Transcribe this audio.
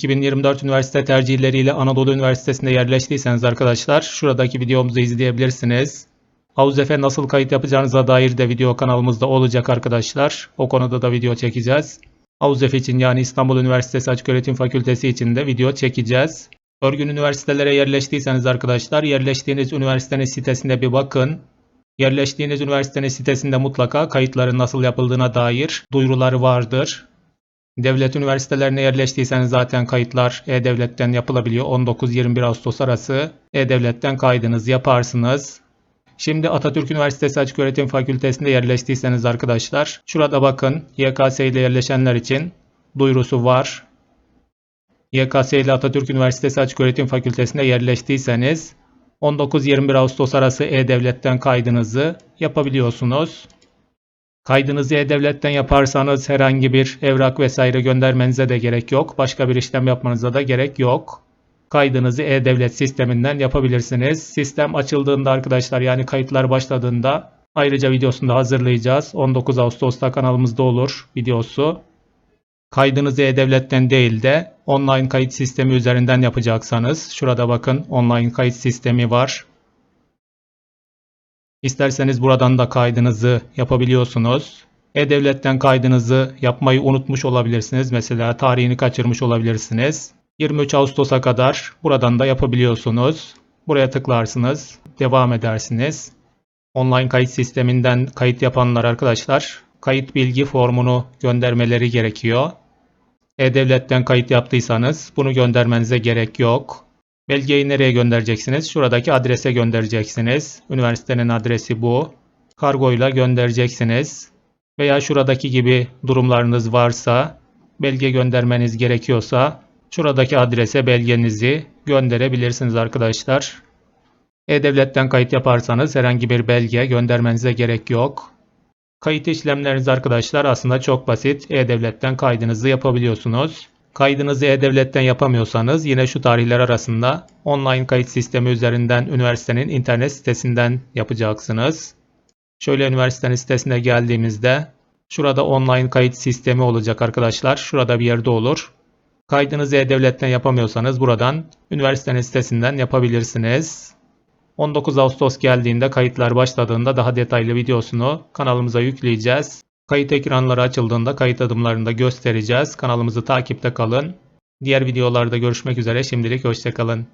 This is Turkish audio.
2024 üniversite tercihleriyle Anadolu Üniversitesi'nde yerleştiyseniz arkadaşlar şuradaki videomuzu izleyebilirsiniz. Avuzefe nasıl kayıt yapacağınıza dair de video kanalımızda olacak arkadaşlar. O konuda da video çekeceğiz. Avuzefe için yani İstanbul Üniversitesi Açıköğretim Fakültesi için de video çekeceğiz. Örgün üniversitelere yerleştiyseniz arkadaşlar yerleştiğiniz üniversitenin sitesinde bir bakın. Yerleştiğiniz üniversitenin sitesinde mutlaka kayıtların nasıl yapıldığına dair duyuruları vardır. Devlet üniversitelerine yerleştiyseniz zaten kayıtlar E-Devlet'ten yapılabiliyor. 19-21 Ağustos arası E-Devlet'ten kaydınızı yaparsınız. Şimdi Atatürk Üniversitesi Açıköğretim Fakültesi'nde yerleştiyseniz arkadaşlar şurada bakın YKS ile yerleşenler için duyurusu var. YKS ile Atatürk Üniversitesi Açıköğretim Fakültesi'nde yerleştiyseniz 19-21 Ağustos arası E-Devlet'ten kaydınızı yapabiliyorsunuz. Kaydınızı E-Devlet'ten yaparsanız herhangi bir evrak vesaire göndermenize de gerek yok. Başka bir işlem yapmanıza da gerek yok. Kaydınızı E-Devlet sisteminden yapabilirsiniz. Sistem açıldığında arkadaşlar yani kayıtlar başladığında ayrıca videosunu da hazırlayacağız. 19 Ağustos'ta kanalımızda olur videosu. Kaydınızı E-Devlet'ten değil de online kayıt sistemi üzerinden yapacaksanız şurada bakın online kayıt sistemi var. İsterseniz buradan da kaydınızı yapabiliyorsunuz. E-Devlet'ten kaydınızı yapmayı unutmuş olabilirsiniz. Mesela tarihini kaçırmış olabilirsiniz. 23 Ağustos'a kadar buradan da yapabiliyorsunuz. Buraya tıklarsınız. Devam edersiniz. Online kayıt sisteminden kayıt yapanlar arkadaşlar kayıt bilgi formunu göndermeleri gerekiyor. E-Devlet'ten kayıt yaptıysanız bunu göndermenize gerek yok. Belgeyi nereye göndereceksiniz? Şuradaki adrese göndereceksiniz. Üniversitenin adresi bu. Kargoyla göndereceksiniz. Veya şuradaki gibi durumlarınız varsa, belge göndermeniz gerekiyorsa şuradaki adrese belgenizi gönderebilirsiniz arkadaşlar. E-Devlet'ten kayıt yaparsanız herhangi bir belge göndermenize gerek yok. Kayıt işlemleriniz arkadaşlar aslında çok basit. E-Devlet'ten kaydınızı yapabiliyorsunuz. Kaydınızı E-Devlet'ten yapamıyorsanız yine şu tarihler arasında online kayıt sistemi üzerinden üniversitenin internet sitesinden yapacaksınız. Şöyle üniversitenin sitesine geldiğimizde şurada online kayıt sistemi olacak arkadaşlar. Şurada bir yerde olur. Kaydınızı E-Devlet'ten yapamıyorsanız buradan üniversitenin sitesinden yapabilirsiniz. 19 Ağustos geldiğinde kayıtlar başladığında daha detaylı videosunu kanalımıza yükleyeceğiz. Kayıt ekranları açıldığında kayıt adımlarını da göstereceğiz. Kanalımızı takipte kalın. Diğer videolarda görüşmek üzere. Şimdilik hoşçakalın.